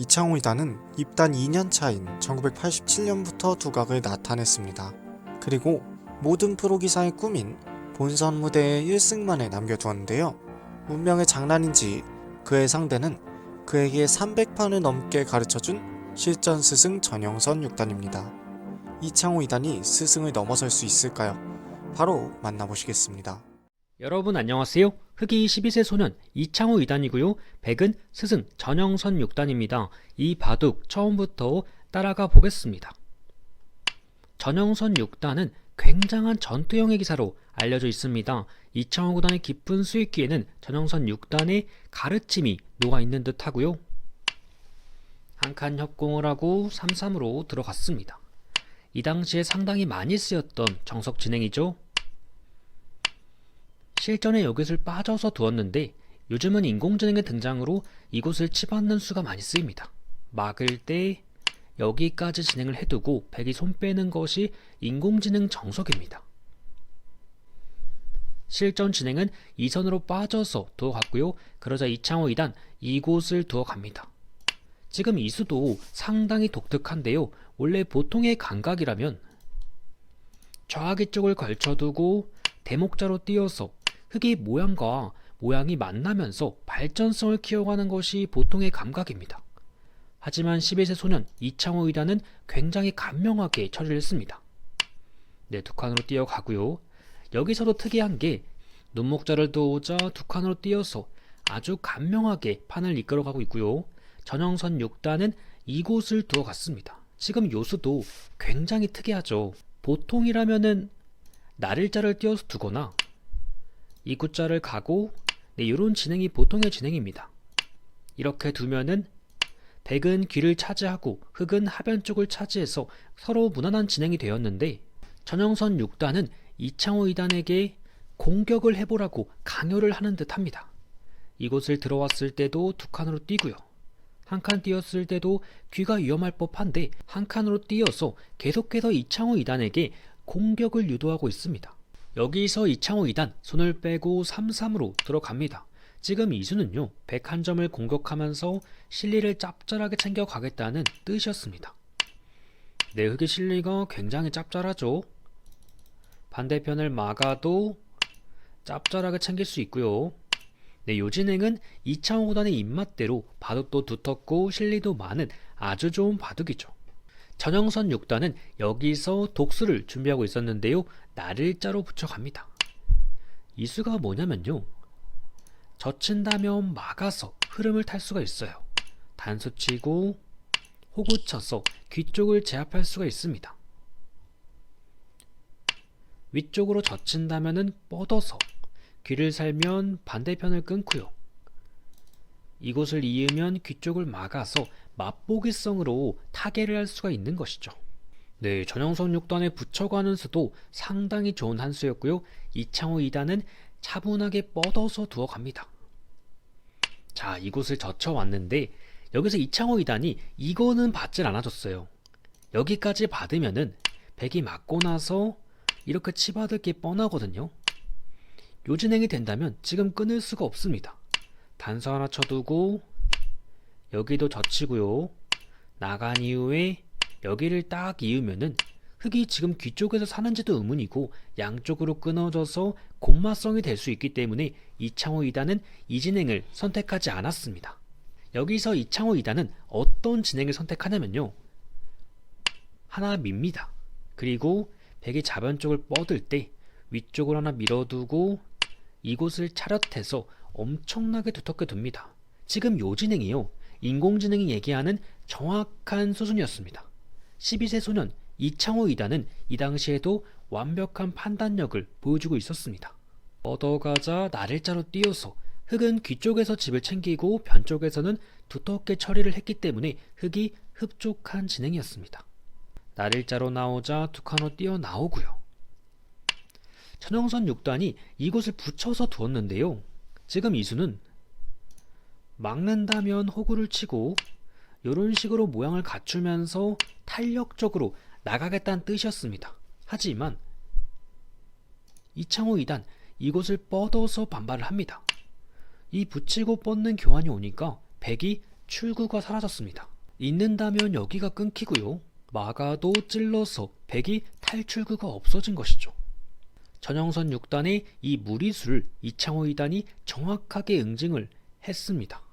이창호 이단은 입단 2년 차인 1987년부터 두각을 나타냈습니다. 그리고 모든 프로기사의 꿈인 본선 무대에 1승만에 남겨두었는데요. 운명의 장난인지 그의 상대는 그에게 300판을 넘게 가르쳐준 실전 스승 전영선 6단입니다. 이창호 2단이 스승을 넘어설 수 있을까요? 바로 만나보시겠습니다. 여러분 안녕하세요. 흑이 12세 소년 이창호 2단이고요. 백은 스승 전영선 6단입니다. 이 바둑 처음부터 따라가 보겠습니다. 전영선 6단은 굉장한 전투형의 기사로 알려져 있습니다. 이창호 9단의 깊은 수익기에는 전영선 6단의 가르침이 녹아있는 듯 하고요. 한 칸 협공을 하고 3-3으로 들어갔습니다. 이 당시에 상당히 많이 쓰였던 정석 진행이죠. 실전에 여기를 빠져서 두었는데 요즘은 인공지능의 등장으로 이곳을 치받는 수가 많이 쓰입니다. 막을 때 여기까지 진행을 해두고 백이 손 빼는 것이 인공지능 정석입니다. 실전 진행은 이선으로 빠져서 두어갔고요. 그러자 이창호 2단 이곳을 두어갑니다. 지금 이 수도 상당히 독특한데요. 원래 보통의 감각이라면 좌하기 쪽을 걸쳐두고 대목자로 띄어서 흙의 모양과 모양이 만나면서 발전성을 키워가는 것이 보통의 감각입니다. 하지만 11세 소년 이창호 의단은 굉장히 간명하게 처리를 했습니다. 네, 두 칸으로 뛰어가고요. 여기서도 특이한 게 눈목자를 두자 두 칸으로 뛰어서 아주 간명하게 판을 이끌어가고 있고요. 전형선 6단은 이곳을 두어 갔습니다. 지금 요수도 굉장히 특이하죠. 보통이라면은 나를자를 띄어서 두거나 이 구자를 가고 네, 이런 진행이 보통의 진행입니다. 이렇게 두면은 백은 귀를 차지하고 흑은 하변 쪽을 차지해서 서로 무난한 진행이 되었는데 전형선 6단은 이창호 2단에게 공격을 해보라고 강요를 하는 듯 합니다. 이곳을 들어왔을 때도 두 칸으로 뛰고요. 한 칸 뛰었을 때도 귀가 위험할 법한데 한 칸으로 뛰어서 계속해서 이창호 2단에게 공격을 유도하고 있습니다. 여기서 이창호 2단 손을 빼고 3-3으로 들어갑니다. 지금 이수는요 101점을 공격하면서 실리를 짭짤하게 챙겨가겠다는 뜻이었습니다. 내 흑의 실리가 굉장히 짭짤하죠. 반대편을 막아도 짭짤하게 챙길 수 있고요. 네, 요 진행은 이창호 5단의 입맛대로 바둑도 두텁고 실리도 많은 아주 좋은 바둑이죠. 전형선 6단은 여기서 독수를 준비하고 있었는데요. 나를 자로 붙여갑니다. 이 수가 뭐냐면요. 젖힌다면 막아서 흐름을 탈 수가 있어요. 단수 치고 호구 쳐서 귀 쪽을 제압할 수가 있습니다. 위쪽으로 젖힌다면은 뻗어서 귀를 살면 반대편을 끊고요. 이곳을 이으면 귀 쪽을 막아서 맛보기성으로 타개를 할 수가 있는 것이죠. 네, 전형선 6단에 붙여가는 수도 상당히 좋은 한 수였고요. 이창호 2단은 차분하게 뻗어서 두어 갑니다. 자, 이곳을 젖혀 왔는데 여기서 이창호 2단이 이거는 받질 않아줬어요. 여기까지 받으면은 백이 맞고 나서 이렇게 치받을 게 뻔하거든요. 요 진행이 된다면 지금 끊을 수가 없습니다. 단서 하나 쳐두고 여기도 젖히고요. 나간 이후에 여기를 딱 이으면은 흙이 지금 귀 쪽에서 사는지도 의문이고 양쪽으로 끊어져서 곤마성이 될 수 있기 때문에 이창호 2단은 이 진행을 선택하지 않았습니다. 여기서 이창호 2단은 어떤 진행을 선택하냐면요. 하나 밉니다. 그리고 백이 자변 쪽을 뻗을 때 위쪽으로 하나 밀어두고 이곳을 차렷해서 엄청나게 두텁게 둡니다. 지금 요 진행이요. 인공지능이 얘기하는 정확한 수준이었습니다. 12세 소년 이창호 2단은 이 당시에도 완벽한 판단력을 보여주고 있었습니다. 뻗어가자 나를자로 띄어서 흙은 귀 쪽에서 집을 챙기고 변 쪽에서는 두텁게 처리를 했기 때문에 흙이 흡족한 진행이었습니다. 나를자로 나오자 두 칸으로 뛰어 나오고요. 천영선 6단이 이곳을 붙여서 두었는데요. 지금 이수는 막는다면 호구를 치고 이런 식으로 모양을 갖추면서 탄력적으로 나가겠다는 뜻이었습니다. 하지만 이창호 2단 이곳을 뻗어서 반발을 합니다. 이 붙이고 뻗는 교환이 오니까 백이 출구가 사라졌습니다. 있는다면 여기가 끊기고요. 막아도 찔러서 백이 탈출구가 없어진 것이죠. 전형선 6단의 이 무리수를 이창호 2단이 정확하게 응징을 했습니다.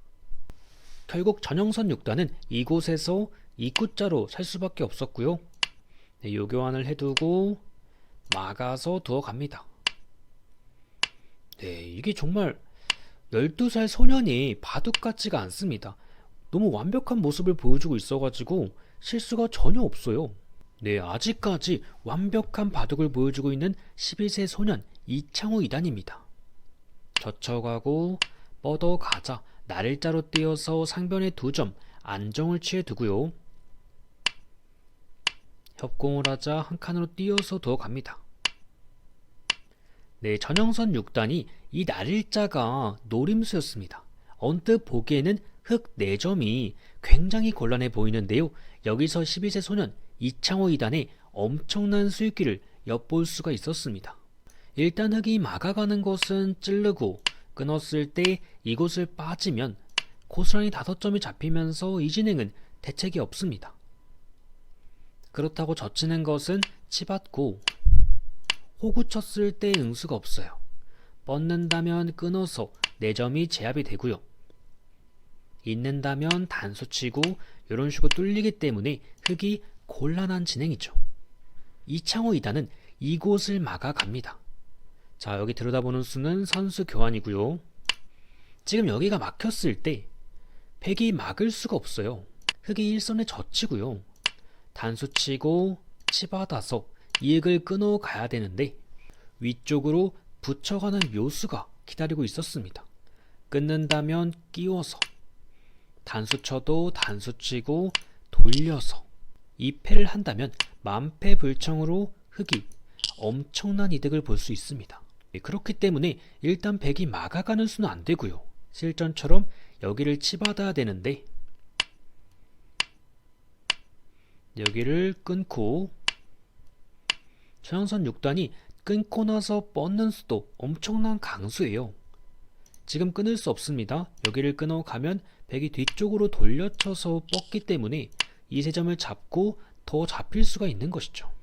결국 전형선 6단은 이곳에서 입구자로 살 수밖에 없었고요. 네, 요 교환을 해두고 막아서 두어 갑니다. 네, 이게 정말 12살 소년이 바둑 같지가 않습니다. 너무 완벽한 모습을 보여주고 있어가지고 실수가 전혀 없어요. 네, 아직까지 완벽한 바둑을 보여주고 있는 11세 소년 이창호 2단입니다. 젖혀가고 뻗어가자 날일자로 띄어서 상변에 두 점 안정을 취해 두고요. 협공을 하자 한 칸으로 띄어서 두어 갑니다. 네, 전형선 6단이 이 날일자가 노림수였습니다. 언뜻 보기에는 흑 4점이 굉장히 곤란해 보이는데요. 여기서 12세 소년 이창호 2단의 엄청난 수익기를 엿볼 수가 있었습니다. 일단 흑이 막아가는 것은 찌르고 끊었을 때 이곳을 빠지면 고스란히 5점이 잡히면서 이 진행은 대책이 없습니다. 그렇다고 젖히는 것은 치받고 호구 쳤을 때 응수가 없어요. 뻗는다면 끊어서 4점이 제압이 되고요. 있는다면 단수 치고 이런 식으로 뚫리기 때문에 흑이 곤란한 진행이죠. 이창호 2단은 이곳을 막아갑니다. 자 여기 들여다보는 수는 선수 교환이고요. 지금 여기가 막혔을 때 백이 막을 수가 없어요. 흑이 일선에 젖히고요. 단수 치고 치받아서 이익을 끊어 가야 되는데 위쪽으로 붙여가는 묘수가 기다리고 있었습니다. 끊는다면 끼워서 단수 쳐도 단수 치고 돌려서 이 패를 한다면 만패 불청으로 흑이 엄청난 이득을 볼 수 있습니다. 예, 그렇기 때문에 일단 백이 막아가는 수는 안 되고요. 실전처럼 여기를 치받아야 되는데 여기를 끊고 최영선 6단이 끊고 나서 뻗는 수도 엄청난 강수예요. 지금 끊을 수 없습니다. 여기를 끊어 가면 백이 뒤쪽으로 돌려쳐서 뻗기 때문에 이 세 점을 잡고 더 잡힐 수가 있는 것이죠.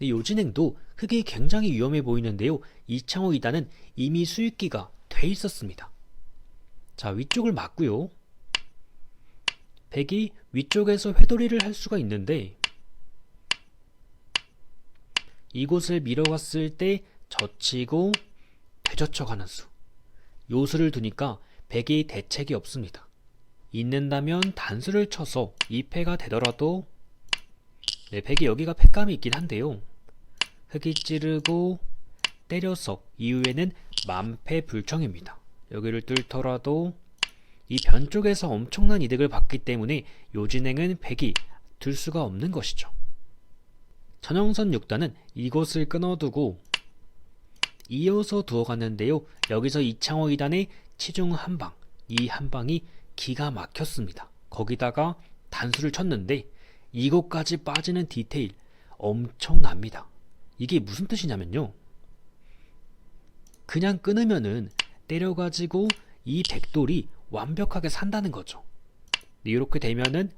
네, 요 진행도 흑이 굉장히 위험해 보이는데요. 이창호 2단은 이미 수익기가 돼 있었습니다. 자, 위쪽을 막고요. 백이 위쪽에서 회돌이를 할 수가 있는데 이곳을 밀어갔을 때 젖히고 되젖혀 가는 수. 요수를 두니까 백이 대책이 없습니다. 있는다면 단수를 쳐서 2패가 되더라도 네, 백이 여기가 패감이 있긴 한데요. 흑이 찌르고 때려서 이후에는 만패불청입니다. 여기를 뚫더라도 이 변 쪽에서 엄청난 이득을 받기 때문에 요 진행은 백이 들 수가 없는 것이죠. 전형선 6단은 이곳을 끊어두고 이어서 두어갔는데요. 여기서 이창호 2단의 치중 한방, 이 한방이 기가 막혔습니다. 거기다가 단수를 쳤는데 이곳까지 빠지는 디테일 엄청납니다. 이게 무슨 뜻이냐면요. 그냥 끊으면은 때려가지고 이 백돌이 완벽하게 산다는 거죠. 이렇게 되면은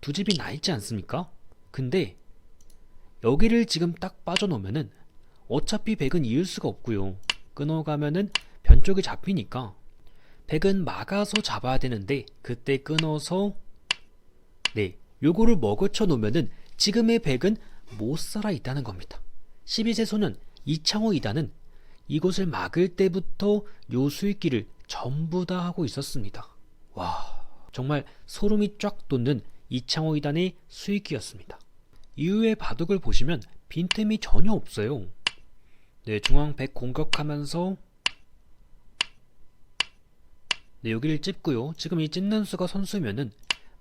두 집이 나 있지 않습니까? 근데 여기를 지금 딱 빠져놓으면은 어차피 백은 이을 수가 없고요. 끊어가면은 변 쪽이 잡히니까 백은 막아서 잡아야 되는데 그때 끊어서 네 요거를 먹어쳐 놓으면은 지금의 백은 못 살아 있다는 겁니다. 12세 소년 이창호 이단은 이곳을 막을 때부터 요 수익기를 전부 다 하고 있었습니다. 와 정말 소름이 쫙 돋는 이창호 이단의 수익기였습니다. 이후에 바둑을 보시면 빈틈이 전혀 없어요. 네, 중앙 100 공격하면서 네, 여기를 찝고요. 지금 이 찝는 수가 선수면은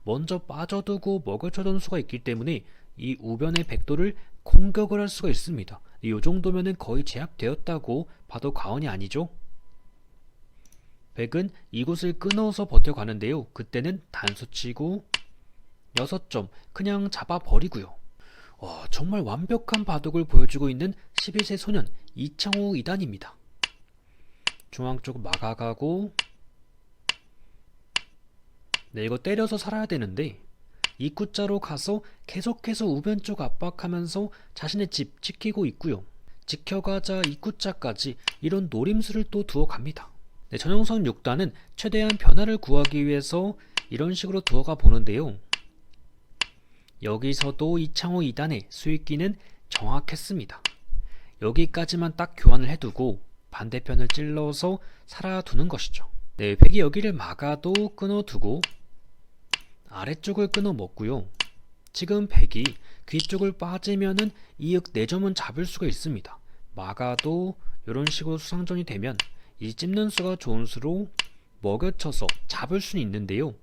먼저 빠져두고 먹을 쳐둔 수가 있기 때문에 이 우변의 백도를 공격을 할 수가 있습니다. 이 정도면은 거의 제압되었다고 봐도 과언이 아니죠. 백은 이곳을 끊어서 버텨가는데요. 그때는 단수 치고 6점 그냥 잡아버리고요. 와, 정말 완벽한 바둑을 보여주고 있는 11세 소년 이창호 2단입니다. 중앙 쪽 막아가고 네, 이거 때려서 살아야 되는데 입구자로 가서 계속해서 우변 쪽 압박하면서 자신의 집 지키고 있고요. 지켜가자 입구자까지 이런 노림수를 또 두어 갑니다. 네, 전형선 6단은 최대한 변화를 구하기 위해서 이런 식으로 두어가 보는데요. 여기서도 이창호 2단의 수익기는 정확했습니다. 여기까지만 딱 교환을 해두고 반대편을 찔러서 살아두는 것이죠. 네, 백이 여기를 막아도 끊어두고 아래쪽을 끊어 먹고요. 지금 백이 귀 쪽을 빠지면은 이윽 4점은 잡을 수가 있습니다. 막아도 이런 식으로 수상전이 되면 이 찝는 수가 좋은 수로 먹여쳐서 잡을 수는 있는데요.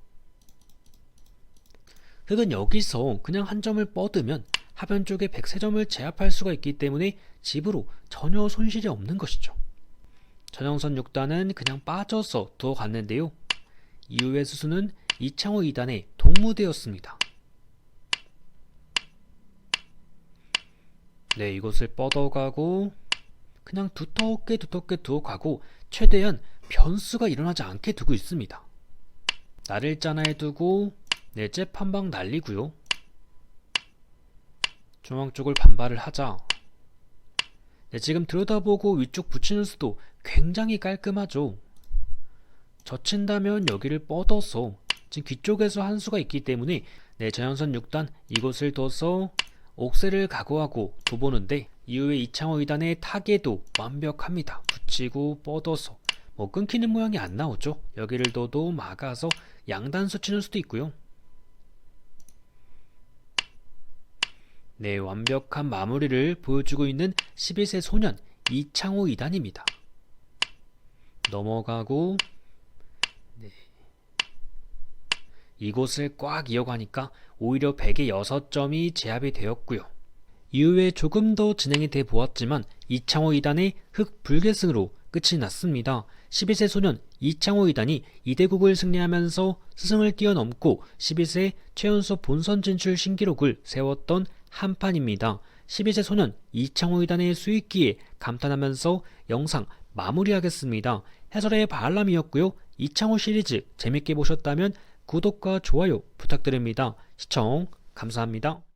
흑은 여기서 그냥 한 점을 뻗으면 하변 쪽에 103점을 제압할 수가 있기 때문에 집으로 전혀 손실이 없는 것이죠. 전형선 6단은 그냥 빠져서 두어 갔는데요. 이후의 수수는 이창호 2단의 동무대였습니다. 네, 이것을 뻗어가고 그냥 두텁게 두텁게 두어 가고 최대한 변수가 일어나지 않게 두고 있습니다. 나를 짜나에 두고 넷째 판방 날리고요. 중앙 쪽을 반발을 하자. 네, 지금 들여다보고 위쪽 붙이는 수도 굉장히 깔끔하죠. 젖힌다면 여기를 뻗어서 지금 귀 쪽에서 한 수가 있기 때문에 네, 자연선 6단 이곳을 둬서 옥새를 각오하고 둬보는데 이후에 이창호 2단의 타개도 완벽합니다. 붙이고 뻗어서 뭐 끊기는 모양이 안 나오죠. 여기를 둬도 막아서 양단수 치는 수도 있고요. 네, 완벽한 마무리를 보여주고 있는 11세 소년 이창호 2단입니다. 넘어가고 네. 이곳을 꽉 이어가니까 오히려 100에 6점이 제압이 되었고요. 이후에 조금 더 진행이 돼 보았지만 이창호 2단의 흑 불계승으로 끝이 났습니다. 11세 소년 이창호 2단이 2대국을 승리하면서 스승을 뛰어넘고 11세 최연소 본선 진출 신기록을 세웠던 한판입니다. 12세 소년 이창호 2단의 수익기에 감탄하면서 영상 마무리하겠습니다. 해설의 바알람이었고요. 이창호 시리즈 재밌게 보셨다면 구독과 좋아요 부탁드립니다. 시청 감사합니다.